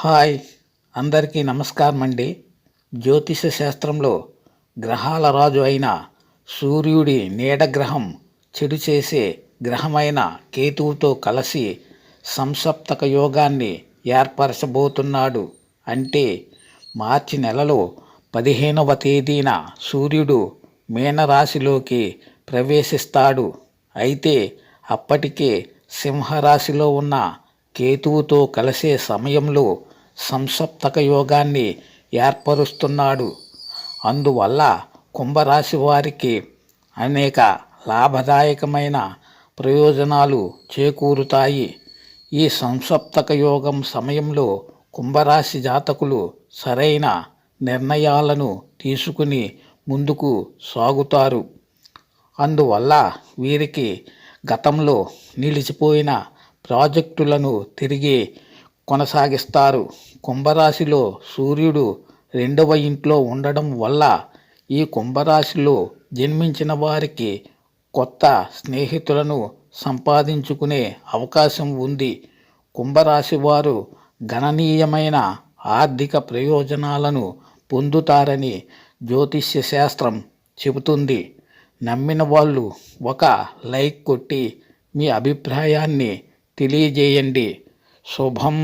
Hi. అందరికీ నమస్కారం అండి. జ్యోతిష శాస్త్రంలో గ్రహాల రాజు అయిన సూర్యుడి నీడ గ్రహం చెడు చేసే గ్రహమైన కేతువుతో కలిసి సంసప్తక యోగాన్ని ఏర్పరచబోతున్నాడు. అంటే మార్చి నెలలో పదిహేనవ తేదీన సూర్యుడు మీనరాశిలోకి ప్రవేశిస్తాడు. అయితే అప్పటికే సింహరాశిలో ఉన్న కేతువుతో కలిసే సమయంలో సంసప్తక యోగాన్ని ఏర్పరుస్తున్నాడు. అందువల్ల కుంభరాశి వారికి అనేక లాభదాయకమైన ప్రయోజనాలు చేకూరుతాయి. ఈ సంసప్తక యోగం సమయంలో కుంభరాశి జాతకులు సరైన నిర్ణయాలను తీసుకుని ముందుకు సాగుతారు. అందువల్ల వీరికి గతంలో నిలిచిపోయిన ప్రాజెక్టులను తిరిగి కొనసాగిస్తారు. కుంభరాశిలో సూర్యుడు రెండవ ఇంట్లో ఉండడం వల్ల ఈ కుంభరాశిలో జన్మించిన వారికి కొత్త స్నేహితులను సంపాదించుకునే అవకాశం ఉంది. కుంభరాశి వారు గణనీయమైన ఆర్థిక ప్రయోజనాలను పొందుతారని జ్యోతిష్య శాస్త్రం చెబుతుంది. నమ్మిన వాళ్ళు ఒక లైక్ కొట్టి మీ అభిప్రాయాన్ని తెలియజేయండి. శుభం